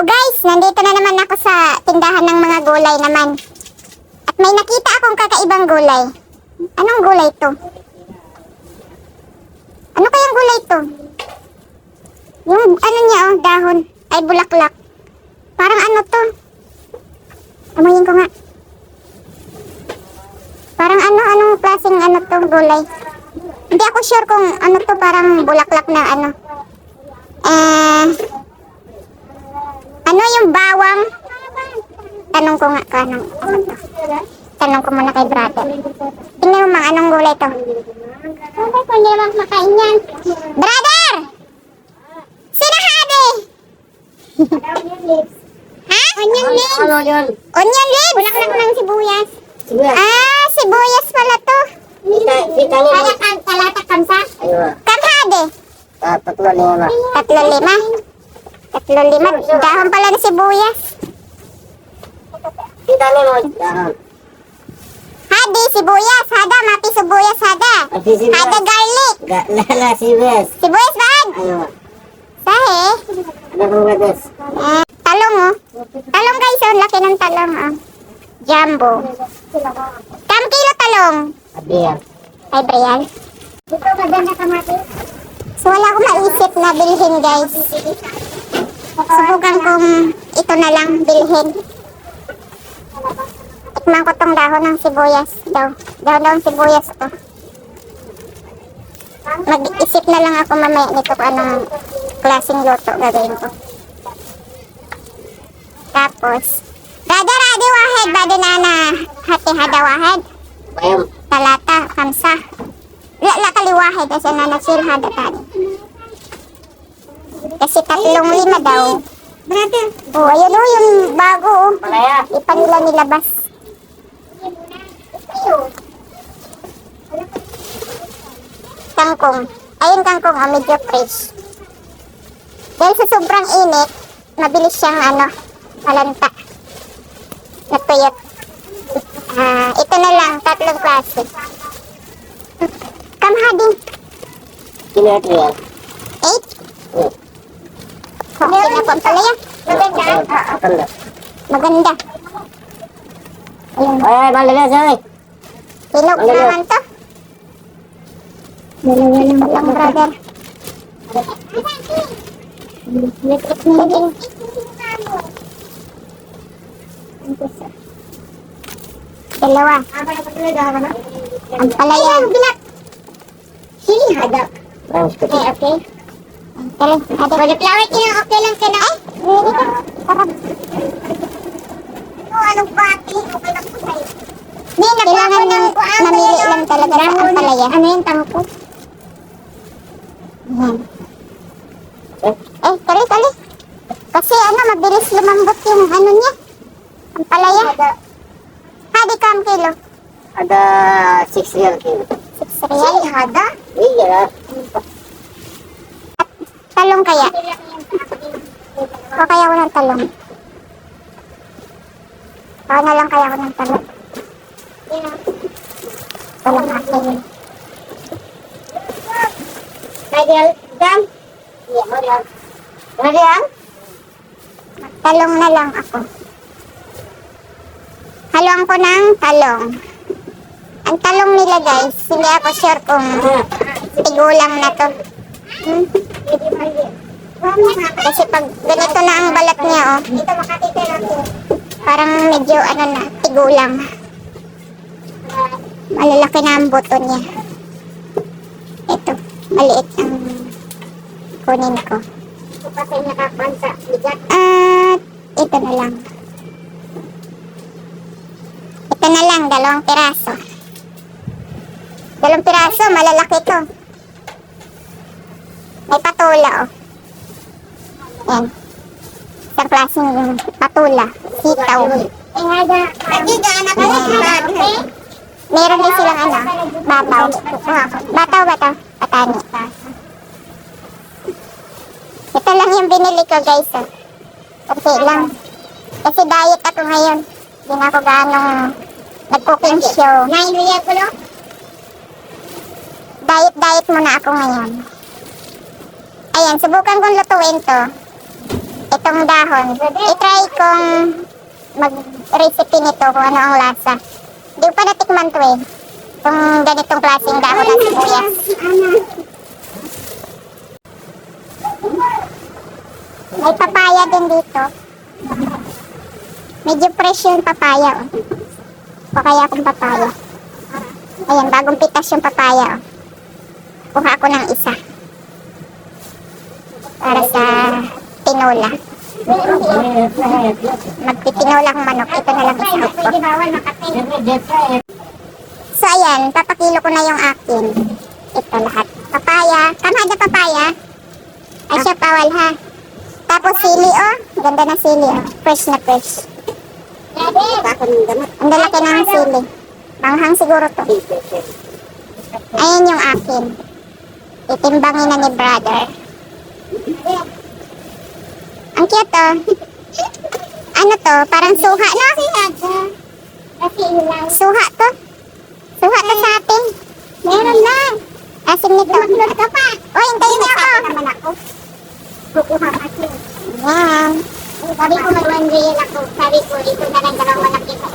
Oh guys, nandito na naman ako sa tindahan ng mga gulay naman. At may nakita akong kakaibang gulay. Anong gulay to? Ano kayang gulay to? Yung ano niya oh, dahon. Ay bulaklak. Parang ano to? Amoyin ko nga. Parang ano, anong klaseng ano to gulay? Hindi ako sure kung ano to, parang bulaklak na ano. Eh, ano yung bawang? Tanong ko nga kanang ano to. Tanong ko muna kay brother. Tingnan mo mga anong gulay to. Brother, kung hindi naman makain yan. Brother! Sino hadi? ha? Onion leaves. Ano? Onion leaves? Bulaklak ng sibuyas. Sibuyas. Ah, sibuyas pala to. Kaya kan, kalata kamsa. Kamhade. Ah, tatlo lima. Tatlo lima. Tatlo lima. Dahon pala ng sibuyas. Sita ni mo. Dahon. Hadi, sibuyas. Hada, mati sibuyas, hada. Hada garlic. Ga, lala sibuyas. Sibuyas baan? Ayun. Sahe. Ano kong gadas? Eh, talong oh. Talong guys, oh. Laki ng talong oh. Jumbo. Kam kilo talong. Abiya. Ay, Brian. Dito maganda kamatis. So, wala akong maisip na bilhin, guys. Subukan kong ito na lang bilhin. Tikman ko tong dahon ng sibuyas daw. Dahon daw ng sibuyas to. Mag-isip na lang ako mamaya nito kung anong klaseng luto gagawin ko. Tapos, Dada Radi Wahed, Bada Nana, Hati Hada Wahed. Talata, kamsa. La, la kaliwahe kasi na nasil hada tani. Kasi tatlong lima daw. Brother. Oh, ayun oh, yung bago oh. Malaya. Di pa nila nilabas. Kangkong. Ayun kangkong, oh, medyo fresh. Dahil sa sobrang init, mabilis siyang ano, malanta. Natuyot. Ah, ito na lang, tatlong klase. Kamhading. Kinatri yan. Eight. Oh. Okay na po ang palaya. Maganda. Atanda. Maganda. Ayun. Ay, malaga sa'yo. Hinog Ano naman to. Dalawa lang brother. Litik na din. Dalawa. Ang palaya. Sili hada. Rams ko. Okay, okay. Tara, ada. Cauliflower kaya okay lang na. Ay, hindi ka. Sarap. Oh, anong pati? Okay lang po sa'yo. Hindi, kailangan ng mamili lang talaga sa ang palaya. Ano yung tangko? Yan. Eh? Eh, tali, tali. Kasi ano, mabilis lumambot yung ano niya. Ang palaya. Hadi ka ang kilo. Ada 6 real kilo. Six real. Hada? Iya lah. Talong kaya? O kaya ko ng talong? Baka na lang kaya ko ng talong. Talong akin. Iya, real. Real. Talong na lang ako. Haluan ko ng talong. Ang talong nila guys, hindi ako sure kung tigulang na to. Hmm? Kasi pag ganito na ang balat niya, oh. Parang medyo ano na, tigulang. Malalaki na ang buto niya. Ito, maliit ang kunin ko. At ito na lang. Ito na lang, dalawang piraso. Dalawang piraso, malalaki to. May patula, oh. Yan. Isang klaseng patula. Sitaw. Yan. Meron din silang ano, bataw. Bataw ba to? Patani. Ito lang yung binili ko guys. Oh. Kasi lang. Kasi diet ako ngayon. Hindi na ako ganong nag-cooking show. Nine real ko Diet diet muna ako ngayon. Ayan, subukan kong lutuin to. itong dahon. I-try kong mag-recipe nito kung ano ang lasa. Hindi pa natikman to eh. Itong ganitong klaseng dahon ng sibuyas. May papaya din dito. Medyo fresh yung papaya. Oh. O kaya akong papaya. Ayan, bagong pitas yung papaya. Oh. Kuha ako ng isa. Para sa tinola. Magtitinola akong manok. Ito na lang isa ko. So ayan, papakilo ko na yung akin. Ito lahat. Papaya. Tama na papaya. Ay siya bawal ha. Tapos sili oh. Ganda na sili oh. Fresh na fresh. Ang lalaki ng sili. Manghang siguro to. Ayan yung akin. Itimbangin na ni brother. Ang cute oh. Ano to? Parang suha no? Suha to. Suha to sa atin. Meron na. Asim nito. Mag-load ka pa. O, hintayin niyo ako. Kukuha kasi. Yan. Sabi ko mag-one real ako. Sabi ko, ito na lang dalawang malaki ko.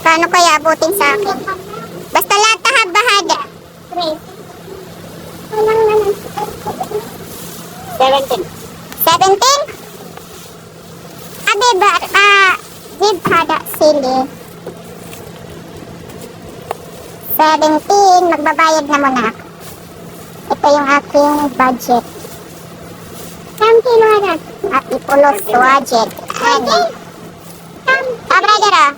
Kano kaya abutin sa akin? Basta lahat tahab bahada. Tres. Walang na lang. 17. 17? Abe ba, ah, give hada sili. 17, magbabayad na muna ako. Ito yung aking budget. Kam kilo na? At ipulos budget. Ano? Ah, brother ah.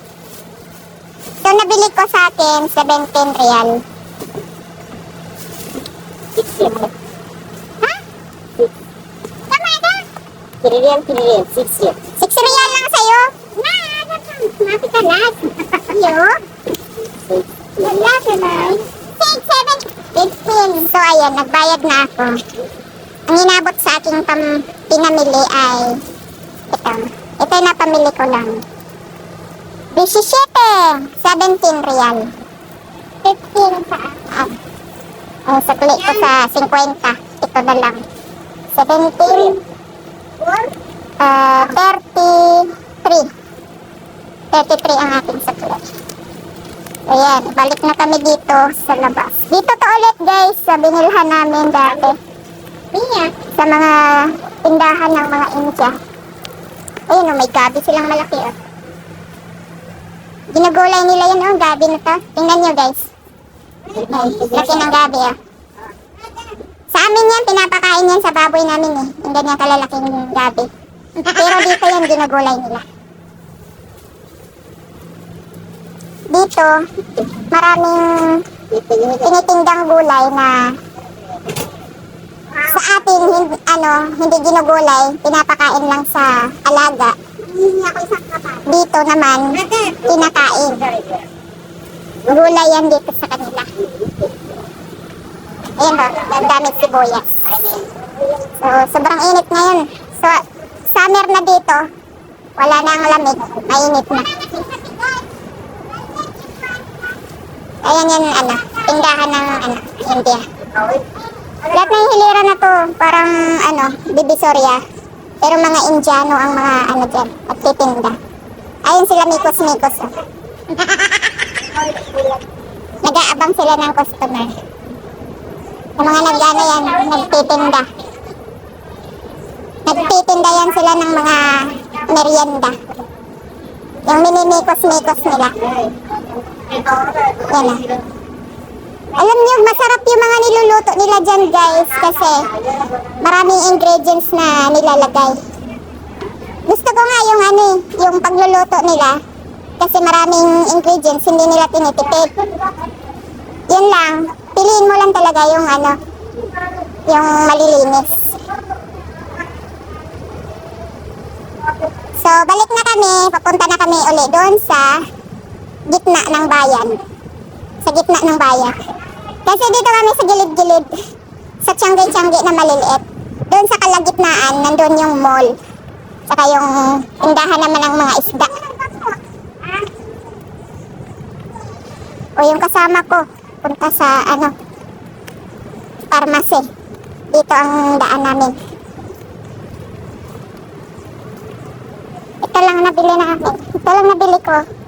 So, nabili ko sa akin 17 real. 6 yan. Ha? Tama na? Kinilian, kinilian. 6 yan. 6 real lang sa'yo. Na, mati ka lahat. Iyo? Wala ka na. 6, 7, 15. So, ayan, nagbayad na ako. Ang inabot sa aking pam pinamili ay ito. Ito na pamili ko lang. 17. 17 real. 15 sa akin. Ang sakli ko sa 50. Ito na lang. 17. Ah, 33. 33 ang aking sakli. Ayan, balik na kami dito sa labas. Dito to ulit guys, sa binilhan namin dati. Iya. Sa mga tindahan ng mga India. Ayun oh, may gabi silang malaki oh. Ginagulay nila yan oh, gabi na to. Tingnan nyo guys. Ay, laki ng gabi oh. Sa amin yan, pinapakain yan sa baboy namin eh. Yung ganyan kalalaking gabi. Pero dito yan, ginagulay nila. Dito, maraming tinitindang gulay na sa atin, hindi, ano, hindi ginugulay, pinapakain lang sa alaga. Dito naman, kinakain. Gulay yan dito sa kanila. Ayan o, ang dami sibuyas. So, sobrang init ngayon. So, summer na dito. Wala na ang lamig. Mainit na. Ayan yan, ano, tindahan ng, ano, India. Lahat ng hilera na to, parang, ano, divisoria. Pero mga Indiano ang mga, ano dyan, at titinda. Ayun sila mikos-mikos. Oh. Nag-aabang sila ng customer. Yung mga nag-ano yan, nagtitinda. Nagtitinda yan sila ng mga merienda. Yung minimikos-mikos nila. Yan ah. Alam niyo, masarap yung mga niluluto nila dyan guys kasi maraming ingredients na nilalagay. Gusto ko nga yung ano eh, yung pagluluto nila kasi maraming ingredients hindi nila tinitipid. Yun lang, piliin mo lang talaga yung ano, yung malilinis. So, balik na kami, papunta na kami uli doon sa gitna ng bayan. Sa gitna ng bayan. Kasi dito kami sa gilid-gilid. Sa tiyangge-tiyangge na maliliit. Doon sa kalagitnaan, nandun yung mall. Saka yung tindahan naman ng mga isda. O yung kasama ko, punta sa ano, pharmacy. Dito ang daan namin. Ito lang nabili namin. Ito lang nabili ko.